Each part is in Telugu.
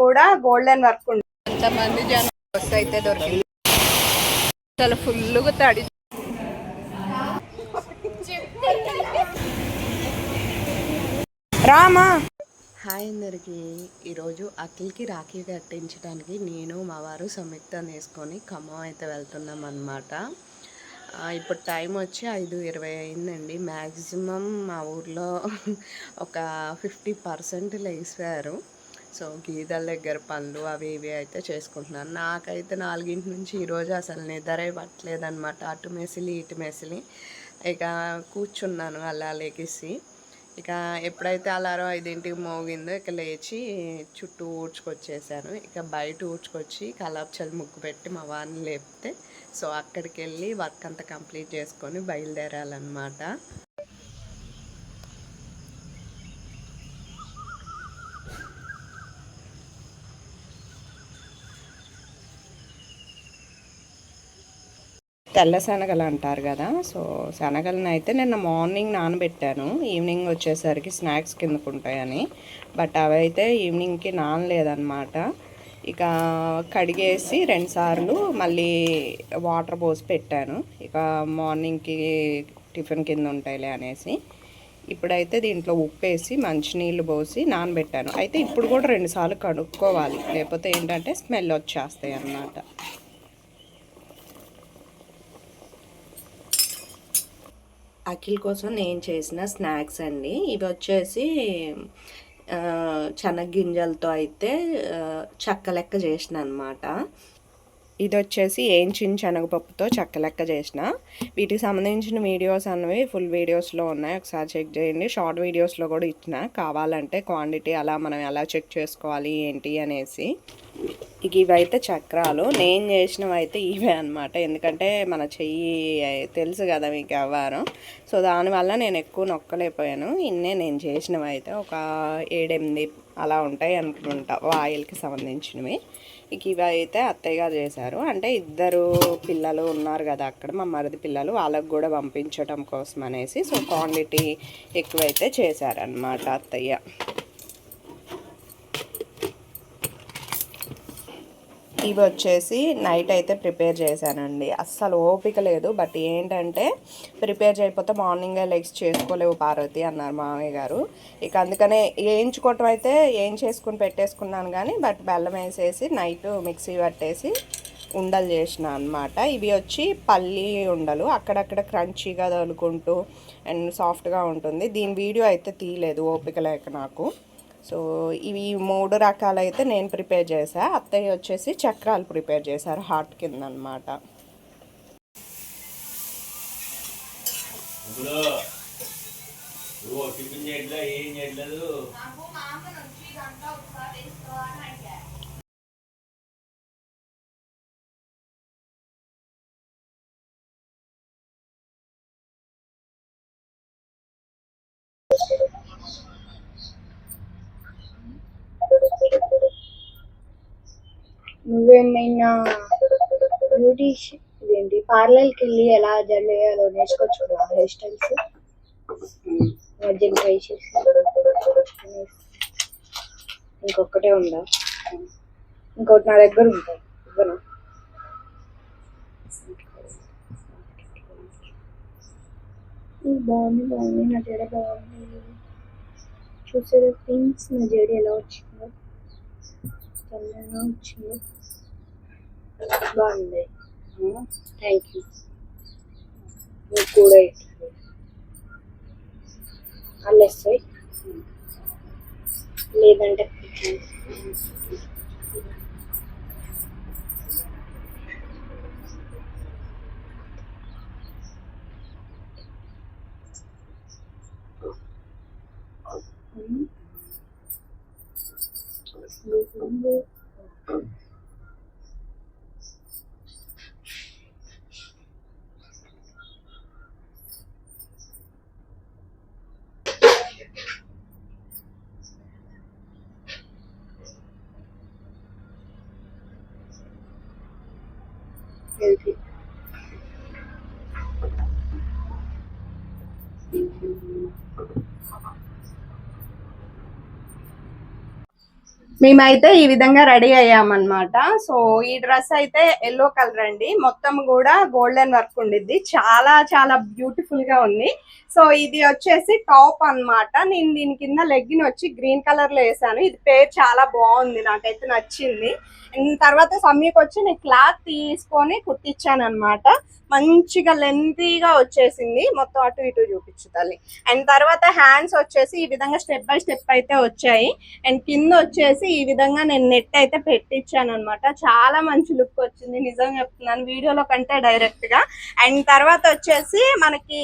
కూడా గోల్డెన్ వర్క్ ఉంటుంది ఎంతమంది జనం బస్సు అయితే దొరికింది. అసలు ఫుల్గా తడి రామా. హాయ్ అందరికి. ఈరోజు అఖిల్కి రాఖీ కట్టించడానికి నేను మా వారు సంయుక్త వేసుకొని ఖమ్మం అయితే వెళ్తున్నాం అనమాట ఇప్పుడు టైం వచ్చి ఐదు ఇరవై అయిందండి. మ్యాక్సిమం మా ఊర్లో ఒక ఫిఫ్టీ పర్సెంట్ లేసారు సో గీదల దగ్గర పనులు అవి ఇవి అయితే చేసుకుంటున్నాను. నాకైతే నాలుగింటి నుంచి ఈరోజు అసలు నిద్ర పట్టలేదన్నమాట. అటు మెసిలి ఇటు మెసిలి. ఇక కూర్చున్నాను అలా లేకేసి ఇక ఎప్పుడైతే అలారం ఐదింటికి మోగిందో ఇక లేచి చుట్టూ ఊడ్చుకొచ్చేసాను. ఇక బయట ఊడ్చుకొచ్చి కలాప్చల్ ముగ్గు పెట్టి మా వారిని లేపితే సో అక్కడికి వెళ్ళి వర్క్ అంతా కంప్లీట్ చేసుకొని బయలుదేరాలన్నమాట. తెల్ల శనగలు అంటారు కదా సో శనగలను అయితే నిన్న మార్నింగ్ నానబెట్టాను. ఈవినింగ్ వచ్చేసరికి స్నాక్స్ కిందకు ఉంటాయని బట్ అవి అయితే ఈవినింగ్కి నానలేదన్నమాట. ఇక కడిగేసి రెండుసార్లు మళ్ళీ వాటర్ పోసి పెట్టాను. ఇక మార్నింగ్కి టిఫిన్ కింద ఉంటాయిలే అనేసి. ఇప్పుడైతే దీంట్లో ఉప్పు వేసి మంచినీళ్ళు పోసి నానబెట్టాను. అయితే ఇప్పుడు కూడా రెండుసార్లు కడుక్కోవాలి. లేకపోతే ఏంటంటే స్మెల్ వచ్చేస్తాయి అన్నమాట. అఖిల్ కోసం నేను చేసిన స్నాక్స్ అండి. ఇవి వచ్చేసి గింజలతో అయితే ఆ, చెక్క లెక్క చేసిన అనమాట ఇది వచ్చేసి ఏంచిన శనగపప్పుతో చెక్క లెక్క చేసిన. వీటికి సంబంధించిన వీడియోస్ అన్నవి ఫుల్ వీడియోస్లో ఉన్నాయి. ఒకసారి చెక్ చేయండి. షార్ట్ వీడియోస్లో కూడా ఇచ్చిన. కావాలంటే క్వాంటిటీ అలా మనం ఎలా చెక్ చేసుకోవాలి ఏంటి అనేసి. ఇవైతే చక్రాలు. నేను చేసినవి అయితే ఇవే అనమాట ఎందుకంటే మన చెయ్యి తెలుసు కదా మీకు అవ్వారం సో దానివల్ల నేను ఎక్కువ నొక్కలేకపోయాను. ఇన్నే నేను చేసినవి అయితే ఒక ఏడెనిమిది అలా ఉంటాయి అనుకుంటా ఆయిల్కి సంబంధించినవి. ఇక ఇవి అయితే అత్తయ్య గారు చేశారు. అంటే ఇద్దరు పిల్లలు ఉన్నారు కదా అక్కడ మా మరిది పిల్లలు. వాళ్ళకు కూడా పంపించడం కోసం అనేసి సో క్వాంటిటీ ఎక్కువైతే చేశారనమాట అత్తయ్య. ఇవి వచ్చేసి నైట్ అయితే ప్రిపేర్ చేశానండి. అస్సలు ఓపిక లేదు. బట్ ఏంటంటే ప్రిపేర్ చేయకపోతే మార్నింగే లెగ్స్ చేసుకోలేవు పార్వతి అన్నారు మామయ్య గారు. ఇక అందుకనే వేయించుకోవటం అయితే ఏం చేసుకుని పెట్టేసుకున్నాను కానీ బట్ బెల్లం వేసేసి నైట్ మిక్సీ పట్టేసి ఉండలు చేసిన అనమాట ఇవి వచ్చి పల్లి ఉండలు. అక్కడక్కడ క్రంచీగా తగులుకుంటూ అండ్ సాఫ్ట్గా ఉంటుంది. దీని వీడియో అయితే తీయలేదు. ఓపిక లేక నాకు. సో ఇవి మూడు రకాలైతే నేను ప్రిపేర్ చేసా అత్తయ్య వచ్చేసి చక్రాలు ప్రిపేర్ చేశారు హాట్ కింద అనమాట ఏం నువ్వేమైనా బ్యూటీషియన్ ఇదేంటి పార్లర్కి వెళ్ళి ఎలా జడ వేయాలో నేర్చుకోవచ్చు కదా హెయిర్ స్టైల్స్ మధ్య ట్రై చేసి ఇంకొకటే ఉందా? ఇంకొకటి నా దగ్గర ఉంటాయి ఇవ్వను? బాగుంది బాగుంది. నా జడ బాగుంది. చూసారా థింగ్స్ నా జడ ఎలా వచ్చిందో? తెల్లగా వచ్చిందో? బాగుంది. థ్యాంక్ యూ నువ్వు కూడా అల్లేస్తాయి లేదంటే హెల్తీ మేమైతే ఈ విధంగా రెడీ అయ్యామన్నమాట. సో ఈ డ్రెస్ అయితే ఎల్లో కలర్ అండి. మొత్తం కూడా గోల్డెన్ వర్క్ ఉండిద్ది. చాలా చాలా బ్యూటిఫుల్గా ఉంది. సో ఇది వచ్చేసి టాప్ అన్నమాట. నేను దీని కింద లెగ్గిన్ వచ్చి గ్రీన్ కలర్లో వేసాను. ఇది పేరు చాలా బాగుంది. నాకైతే నచ్చింది. తర్వాత సమ్మీకి వచ్చి నేను క్లాత్ తీసుకొని కుట్టించాను అనమాట మంచిగా లెంతీగా వచ్చేసింది. మొత్తం అటు ఇటు చూపించాలి అండ్ తర్వాత హ్యాండ్స్ వచ్చేసి ఈ విధంగా స్టెప్ బై స్టెప్ అయితే వచ్చాయి. అండ్ కింద వచ్చేసి ఈ విధంగా నేను నెట్ అయితే పెట్టించాను అనమాట చాలా మంచి లుక్ వచ్చింది. నిజంగా చెప్తున్నాను. వీడియోలో కంటే డైరెక్ట్గా. అండ్ తర్వాత వచ్చేసి మనకి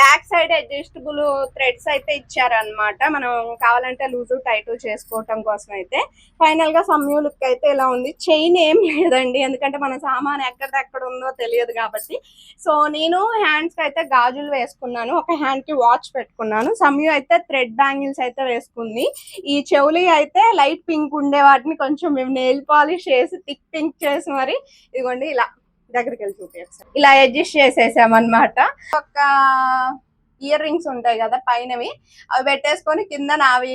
బ్యాక్ సైడ్ అడ్జస్టబుల్ థ్రెడ్స్ అయితే ఇచ్చారనమాట మనం కావాలంటే లూజు టైట్ చేసుకోవటం కోసం అయితే. ఫైనల్గా సమ్యూ లుక్ అయితే ఇలా ఉంది. చైన్ ఏం లేదండి. ఎందుకంటే మన సామాన్ ఎక్కడెక్కడ ఉందో తెలియదు కాబట్టి. సో నేను హ్యాండ్స్కి అయితే గాజులు వేసుకున్నాను. ఒక హ్యాండ్కి వాచ్ పెట్టుకున్నాను. సమ్యూ అయితే థ్రెడ్ బ్యాంగిల్స్ అయితే వేసుకుంది. ఈ చెవులి అయితే లైట్ పింక్ ఉండే వాటిని కొంచెం మేము నెయిల్ పాలిష్ చేసి థిక్ పింక్ చేసి మరి ఇదిగోండి ఇలా దగ్గరికి వెళ్ళి చూపించారు ఇలా అడ్జస్ట్ చేసేసామన్నమాట. ఒక ఇయర్ రింగ్స్ ఉంటాయి కదా పైనవి అవి పెట్టేసుకొని కింద నావి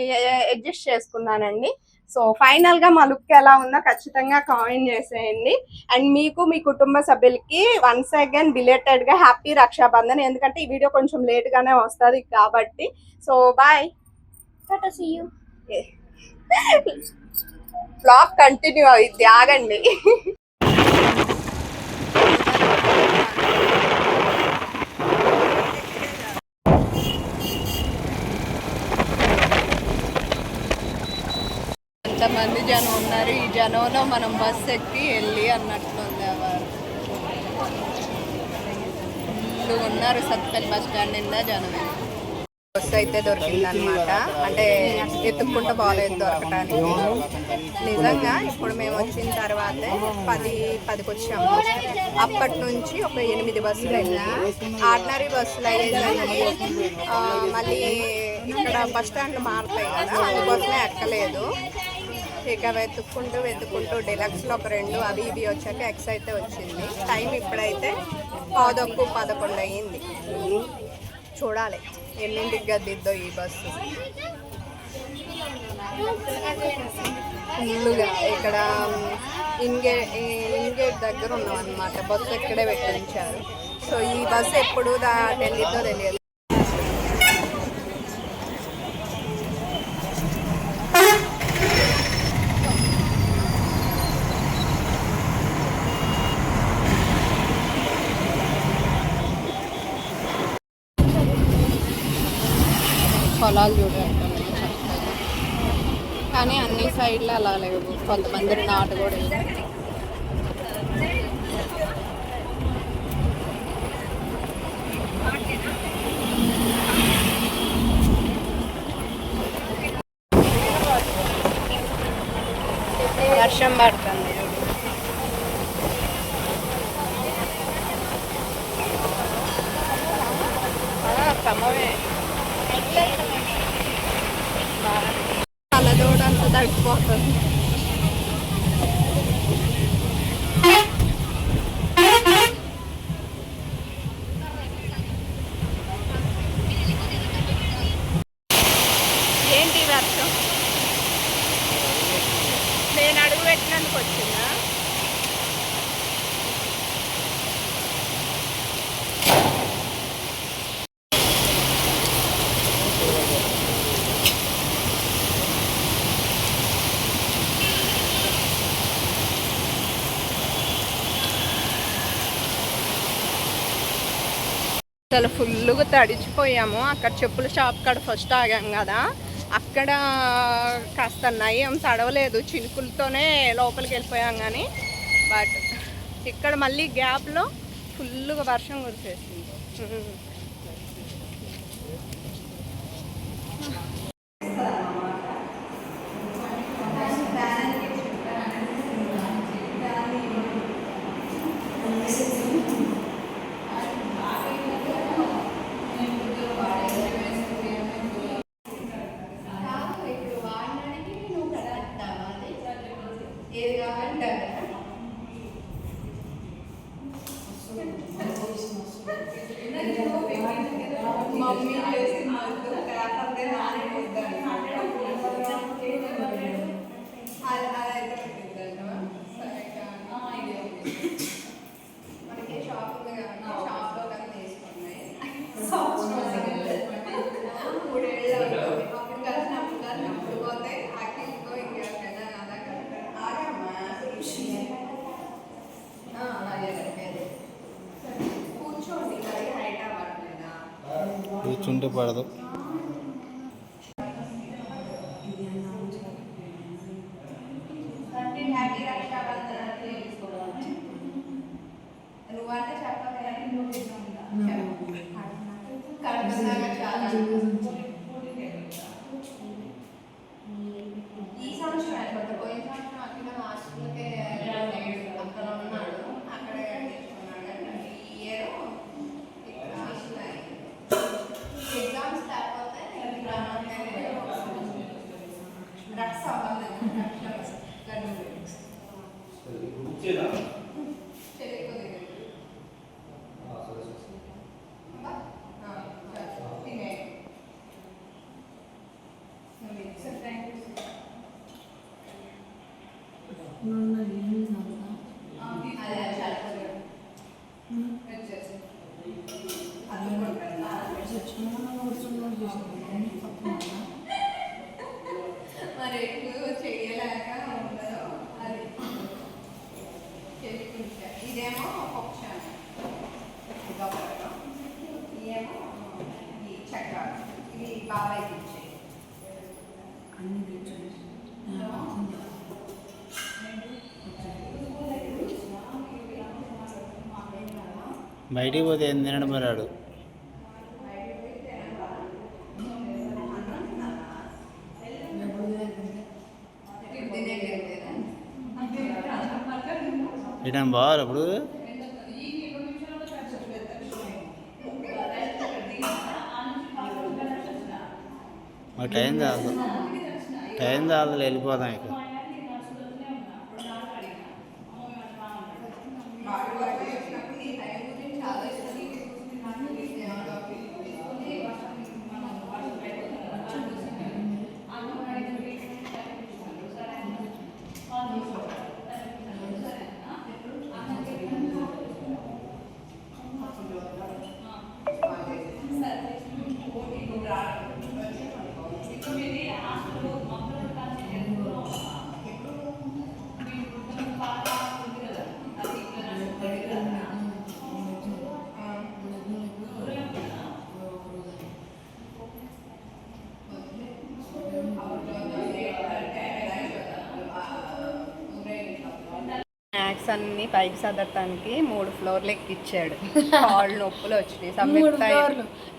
అడ్జస్ట్ చేసుకున్నానండి. సో ఫైనల్గా మా లుక్ ఎలా ఉందో ఖచ్చితంగా కామెంట్ చేసేయండి. అండ్ మీకు మీ కుటుంబ సభ్యులకి వన్స్ అగైన్ బిలేటెడ్గా హ్యాపీ రక్షాబంధన్ ఎందుకంటే ఈ వీడియో కొంచెం లేట్ గానే వస్తుంది కాబట్టి. So bye. బ్లాగ్ కంటిన్యూ అవుద్ది ఆగండి. ఇంతమంది జనం ఉన్నారు. ఈ జనంలో మనం బస్సు ఎక్కి వెళ్ళి అన్నట్లుంది వారు. ఇల్లు ఉన్నారు సత్పల్లి బస్ స్టాండ్ నిండా జనమే బస్సు అయితే దొరికింది అనమాట అంటే ఎత్తుక్కుంటూ బాగాలేదు దొరకటానికి. నిజంగా ఇప్పుడు మేము వచ్చిన తర్వాతే పది పదికి వచ్చాము. అప్పటి నుంచి ఒక ఎనిమిది బస్సులు వెళ్ళాయి ఆర్డినరీ బస్సులు అయ్యేసరికి ఆ, మళ్ళీ ఇక్కడ బస్ స్టాండ్లు మారుతాయి కదా అందుకోసమే ఎక్కలేదు. ఇక వెతుక్కుంటూ వెతుక్కుంటూ డిలక్స్లో ఒక రెండు అవి ఇవి వచ్చాక ఎక్స్ అయితే వచ్చింది. టైం ఇప్పుడైతే పాదొక్కు పదకొండు అయ్యింది. చూడాలి ఎన్నింటికి గద్దిద్దో ఈ బస్సు. ఫుల్లుగా ఇక్కడ ఇన్గే ఇన్గేట్ దగ్గర ఉన్నాం అనమాట బస్సు ఇక్కడే పెట్టించారు. సో ఈ బస్సు ఎప్పుడు దా వెళ్ళిద్దో తెలియదు పొలాలు చూడండి కానీ అన్ని సైడ్లు అలా లేవు. కొంతమంది నాటు కూడా వర్షం పడుతుంది. ఆ, dark photo. అసలు ఫుల్గా తడిచిపోయాము. అక్కడ చెప్పుల షాప్ కాడ ఫస్ట్ ఆగాం కదా. అక్కడ కాస్త నయం తడవలేదు. చినుకులతోనే లోపలికి వెళ్ళిపోయాం కానీ బట్ ఇక్కడ మళ్ళీ గ్యాప్లో ఫుల్గా వర్షం కురిసేసింది. acuerdo. బయటికి పోతే ఏం తినడం మరాడు తినే తింటేనే అప్పుడు బావాలి టైం చాలు టైం చాలు వెళ్ళిపోదాం ఇక. అన్ని పైకి సదరటానికి మూడు ఫ్లోర్లు ఎక్కిచ్చాడు. కాళ్ళు నొప్పులు వచ్చినాయి.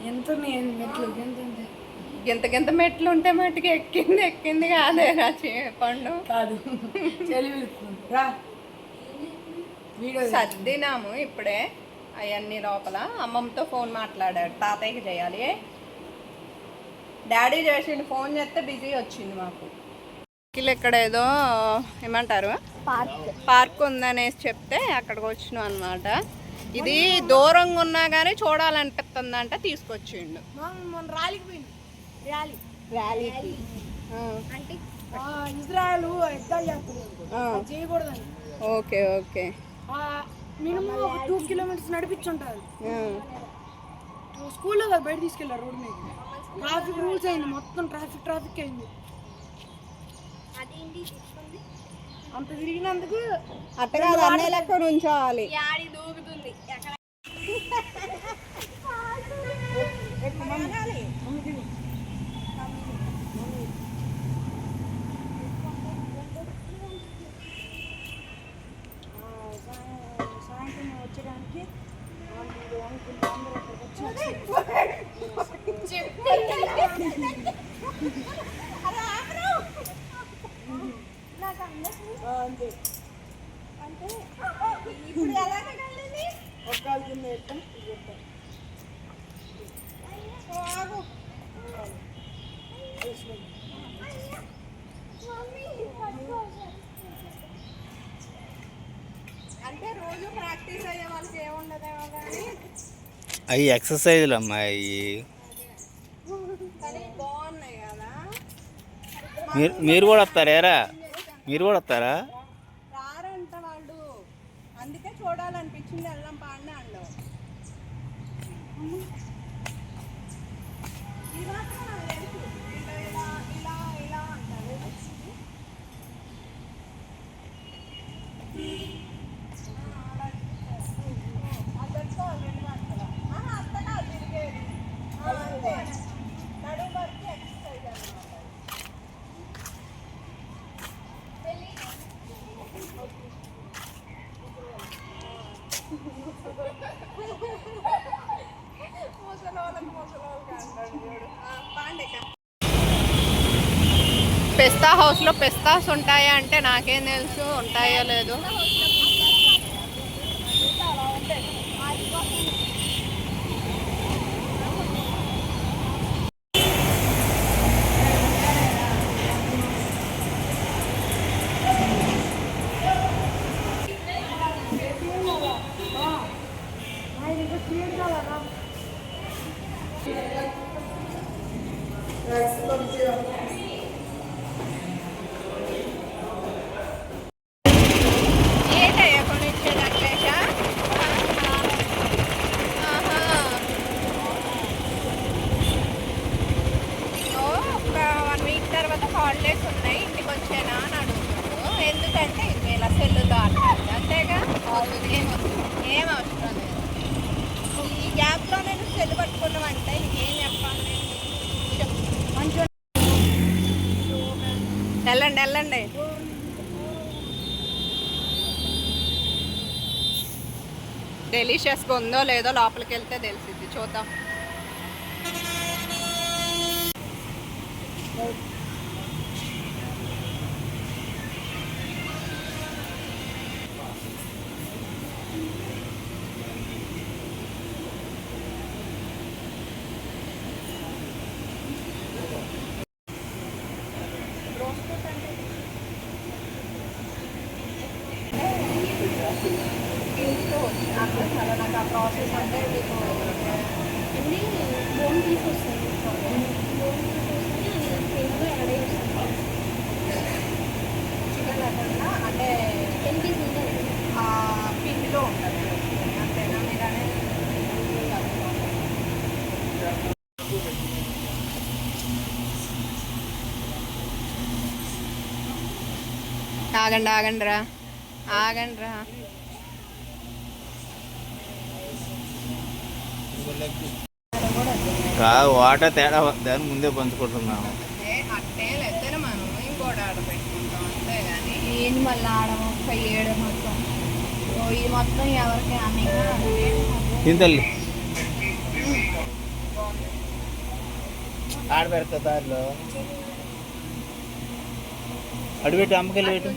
ఎంత మెట్లు? ఎంత మెట్లు ఉంటే మట్టుకు ఎక్కింది ఎక్కింది కాదే రా పండు. కాదు. రా. సర్దినాము ఇప్పుడే అవన్నీ లోపల. అమ్మమ్మతో ఫోన్ మాట్లాడాడు. తాతయ్యకి చేయాలి. డాడీ చేసిండు ఫోన్ చేస్తే బిజీ వచ్చింది మాకు. కిల్ ఇక్కడ ఏదో ఏమంటారు? పార్క్. పార్క్ ఉందనేసి చెప్తే అక్కడికి వచ్చినాం అనమాట ఇది దూరంగా ఉన్నా కానీ తీసుకొచ్చిండు. ర్యాలీకి అంటే చేయకూడదని. Okay okay. మినిమం ఒక టూ కిలోమీటర్స్ నడిపించుంటారు. స్కూల్లో బయట తీసుకెళ్ళారు రోడ్ మీద. ట్రాఫిక్ రూల్స్ అయింది. మొత్తం ట్రాఫిక్ ట్రాఫిక్ అయింది. అంత తిరిగినందుకు అట్టగా అన్నీ లెక్క ఎక్కడ సాయంత్రం అనుకుంటే అందరూ వచ్చి అంతే అంటే ఇప్పుడు ఎలాగండి ఒక కాలు కింద పెట్టాం ఇది పెట్టాం అంటే రోజు ప్రాక్టీస్ అయ్యే వాళ్ళకి ఏముండదేమో కానీ అవి ఎక్సర్సైజ్లు బాగున్నాయి కదా. మీరు మీరు కూడా వస్తారా? మీరు కూడా వస్తారా రారంట వాళ్ళు అందుకే చూడాలనిపించింది వెళ్ళాం పాడిన అండు ఇది మాత్రం నాకు తెలుసు. ఇలా ఇలా ఇలా ఇలా అంటారు అద్దరితో రెండు అత్తల అత్త కాదు తిరిగేది ఆ, అంతే పిస్తా హౌస్లో పిస్తాస్ ఉంటాయా అంటే నాకేం తెలుసు ఉంటాయో లేదు ఏంటయ్యా కొనిచ్చేది అఖిలేష ఆహా. ఓ, ఒక వన్ వీక్ తర్వాత హాలిడేస్ ఉన్నాయి ఇంటికి వచ్చేనా అని అడుగుతాడు ఎందుకంటే ఇది ఇలా సెల్లులో అంటారు అంతేగా ఏం ఏం అవసరం లేదు ఈ గ్యాప్లో నేను సెల్ పట్టుకున్నామంటే ఇంకేం చెప్పాలి నేను? చెప్పు. వెళ్ళండి వెళ్ళండి డెలిషియస్గా ఉందో లేదో లోపలికి వెళ్తే తెలిసిద్ది చూద్దాం ఇంట్లో నాకు చాలా నాకు ఆ ప్రాసెస్ అంటే మీకు అన్ని బోన్ తీసుకొస్తాను బోన్ తీసుకొస్తే యాడ్ చేస్తాను చికెన్ లేకుండా అంటే టెన్ పీస్ ఉంటుంది ఆ పిండిలో ఉంటుంది. అంతేనా? మీరు అనేది ఆగండి ఆగండి రా ఆగండి రా కాదు వాటర్ తేడా దాన్ని ముందే పంచుకుంటున్నాము ఏ అట్టే లేకపోతే మనం ఇంకోటి ఆర్డర్ పెట్టుకుంటాం అంతేగాని. ఏంది మళ్ళీ ఆడ ముప్పై ఏడు మొత్తం. ఇది మొత్తం ఎవరికి తల్లి. ఆడ పెడతా దారిలో. అడిపెట్టి అమ్మకెళ్ళి పెట్టు.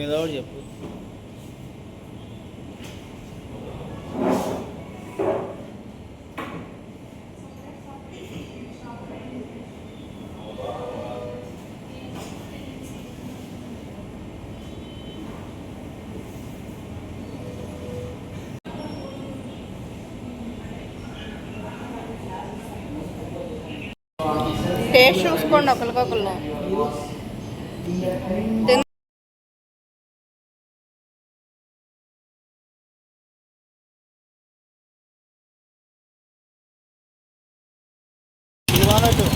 ఏదో ఒకటి చెప్పు టేస్ట్ చూసుకోండి ఒకరికొకరు ఇది వాడట్టు